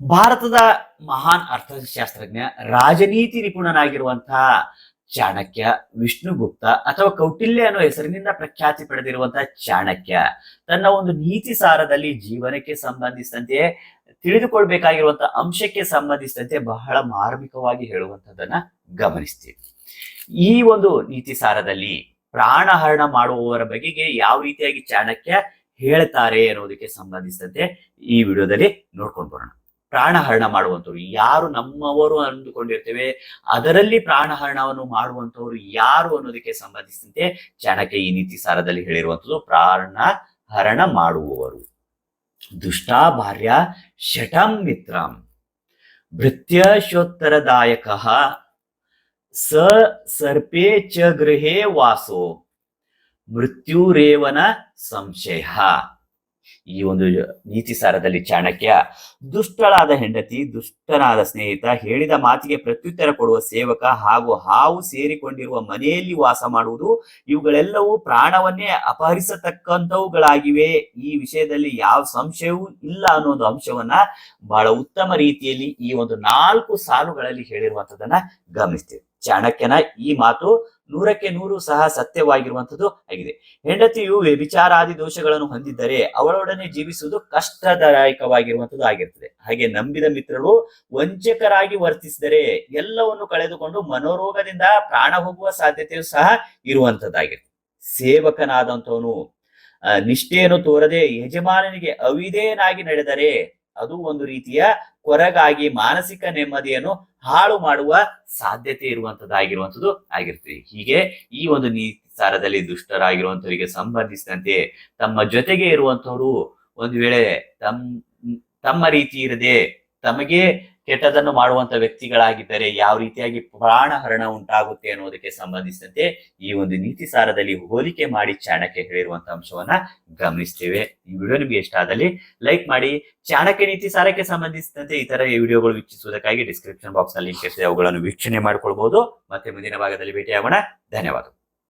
ಭಾರತದ ಮಹಾನ್ ಅರ್ಥಶಾಸ್ತ್ರಜ್ಞ, ರಾಜನೀತಿ ನಿಪುಣನಾಗಿರುವಂತಹ ಚಾಣಕ್ಯ, ವಿಷ್ಣುಗುಪ್ತ ಅಥವಾ ಕೌಟಿಲ್ಯ ಅನ್ನೋ ಹೆಸರಿನಿಂದ ಪ್ರಖ್ಯಾತಿ ಪಡೆದಿರುವಂತಹ ಚಾಣಕ್ಯ, ತನ್ನ ಒಂದು ನೀತಿ ಸಾರದಲ್ಲಿ ಜೀವನಕ್ಕೆ ಸಂಬಂಧಿಸಿದಂತೆ, ತಿಳಿದುಕೊಳ್ಬೇಕಾಗಿರುವಂತಹ ಅಂಶಕ್ಕೆ ಸಂಬಂಧಿಸಿದಂತೆ ಬಹಳ ಮಾರ್ಮಿಕವಾಗಿ ಹೇಳುವಂತದನ್ನ ಗಮನಿಸ್ತೀವಿ. ಈ ಒಂದು ನೀತಿ ಸಾರದಲ್ಲಿ ಪ್ರಾಣಹರಣ ಮಾಡುವವರ ಬಗೆಗೆ ಯಾವ ರೀತಿಯಾಗಿ ಚಾಣಕ್ಯ ಹೇಳ್ತಾರೆ ಅನ್ನೋದಕ್ಕೆ ಸಂಬಂಧಿಸಿದಂತೆ ಈ ವಿಡಿಯೋದಲ್ಲಿ ನೋಡ್ಕೊಂಡು ಬರೋಣ. ಪ್ರಾಣಹರಣ ಮಾಡುವಂಥವ್ರು. ಯಾರು ನಮ್ಮವರು ಅಂದುಕೊಂಡಿರ್ತೇವೆ, ಅದರಲ್ಲಿ ಪ್ರಾಣಹರಣವನ್ನು ಮಾಡುವಂಥವ್ರು ಯಾರು ಅನ್ನೋದಕ್ಕೆ ಸಂಬಂಧಿಸಿದಂತೆ ಚಾಣಕ್ಯ ಈ ನೀತಿ ಸಾರದಲ್ಲಿ ಹೇಳಿರುವಂಥದ್ದು ಪ್ರಾಣ ಹರಣ ಮಾಡುವವರು. ದುಷ್ಟಾ ಭಾರ್ಯ ಶಟಂ ಮಿತ್ರಂ. ಭೃತ್ಯಶೋತ್ತರದಾಯಕ ಸ ಸರ್ಪೇ ಚ ಗೃಹೇ ವಾಸೋ. ಮೃತ್ಯುರೇವನ ಸಂಶಯ. ಈ ಒಂದು ನೀತಿ ಸಾರದಲ್ಲಿ ಚಾಣಕ್ಯ ದುಷ್ಟಳಾದ ಹೆಂಡತಿ, ದುಷ್ಟನಾದ ಸ್ನೇಹಿತ ಹೇಳಿದ ಮಾತಿಗೆ ಪ್ರತ್ಯುತ್ತರ ಕೊಡುವ ಸೇವಕ ಹಾಗೂ ಹಾವು ಸೇರಿಕೊಂಡಿರುವ ಮನೆಯಲ್ಲಿ ವಾಸ ಮಾಡುವುದು ಇವುಗಳೆಲ್ಲವೂ ಪ್ರಾಣವನ್ನೇ ಅಪಹರಿಸತಕ್ಕಂಥವುಗಳಾಗಿವೆ. ಈ ವಿಷಯದಲ್ಲಿ ಯಾವ ಸಂಶಯವೂ ಇಲ್ಲ ಅನ್ನೋ ಒಂದು ಅಂಶವನ್ನ ಬಹಳ ಉತ್ತಮ ರೀತಿಯಲ್ಲಿ ಈ ಒಂದು ನಾಲ್ಕು ಸಾಲುಗಳಲ್ಲಿ ಹೇಳಿರುವಂತದನ್ನ ಗಮನಿಸ್ತೇವೆ. ಚಾಣಕ್ಯನ ಈ ಮಾತು ನೂರಕ್ಕೆ ನೂರು ಸಹ ಸತ್ಯವಾಗಿರುವಂತದ್ದು ಆಗಿದೆ. ಹೆಂಡತಿಯು ವ್ಯಭಿಚಾರಾದಿ ದೋಷಗಳನ್ನು ಹೊಂದಿದ್ದರೆ ಅವಳೊಡನೆ ಜೀವಿಸುವುದು ಕಷ್ಟದಾಯಕವಾಗಿರುವಂತದ್ದು ಆಗಿರ್ತದೆ. ಹಾಗೆ ನಂಬಿದ ಮಿತ್ರರು ವಂಚಕರಾಗಿ ವರ್ತಿಸಿದರೆ ಎಲ್ಲವನ್ನು ಕಳೆದುಕೊಂಡು ಮನೋರೋಗದಿಂದ ಪ್ರಾಣ ಹೋಗುವ ಸಾಧ್ಯತೆಯು ಸಹ ಇರುವಂತದ್ದಾಗಿರ್ತದೆ ಸೇವಕನಾದಂಥವನು ನಿಷ್ಠೆಯನ್ನು ತೋರದೆ ಯಜಮಾನನಿಗೆ ಅವಿಧೇಯನಾಗಿ ನಡೆದರೆ ಅದು ಒಂದು ರೀತಿಯ ಕೊರಗಾಗಿ ಮಾನಸಿಕ ನೆಮ್ಮದಿಯನ್ನು ಹಾಳು ಮಾಡುವ ಸಾಧ್ಯತೆ ಇರುವಂತದ್ದಾಗಿರುವಂಥದ್ದು ಆಗಿರ್ತದೆ. ಹೀಗೆ ಈ ಒಂದು ನೀತಿ ಸಾರದಲ್ಲಿ ದುಷ್ಟರಾಗಿರುವಂತವರಿಗೆ ಸಂಬಂಧಿಸಿದಂತೆ ತಮ್ಮ ಜೊತೆಗೆ ಇರುವಂತವರು ಒಂದು ವೇಳೆ ತಮ್, ತಮ್ಮ ರೀತಿ ಇರದೆ ತಮಗೆ ಕೆಟ್ಟದನ್ನು ಮಾಡುವಂತ ವ್ಯಕ್ತಿಗಳಾಗಿದ್ದರೆ ಯಾವ ರೀತಿಯಾಗಿ ಪ್ರಾಣಹರಣ ಉಂಟಾಗುತ್ತೆ ಅನ್ನೋದಕ್ಕೆ ಸಂಬಂಧಿಸಿದಂತೆ ಈ ಒಂದು ನೀತಿ ಸಾರದಲ್ಲಿ ಹೋಲಿಕೆ ಮಾಡಿ ಚಾಣಕ್ಯ ಹೇಳಿರುವಂತ ಅಂಶವನ್ನ ಗಮನಿಸ್ತೇವೆ. ಈ ವಿಡಿಯೋ ನಿಮಗೆ ಇಷ್ಟ ಆದಲ್ಲಿ ಲೈಕ್ ಮಾಡಿ, ಚಾಣಕ್ಯ ನೀತಿ ಸಾರಕ್ಕೆ ಸಂಬಂಧಿಸಿದಂತೆ ಇತರ ವಿಡಿಯೋಗಳು ವೀಕ್ಷಿಸುವುದಕ್ಕಾಗಿ ಡಿಸ್ಕ್ರಿಪ್ಷನ್ ಬಾಕ್ಸ್ನಲ್ಲಿ ಲಿಂಕ್ ಇರ್ತದೆ, ಅವುಗಳನ್ನು ವೀಕ್ಷಣೆ ಮಾಡಿಕೊಳ್ಬಹುದು ಮತ್ತೆ ಮುಂದಿನ ಭಾಗದಲ್ಲಿ ಭೇಟಿಯಾಗೋಣ. ಧನ್ಯವಾದ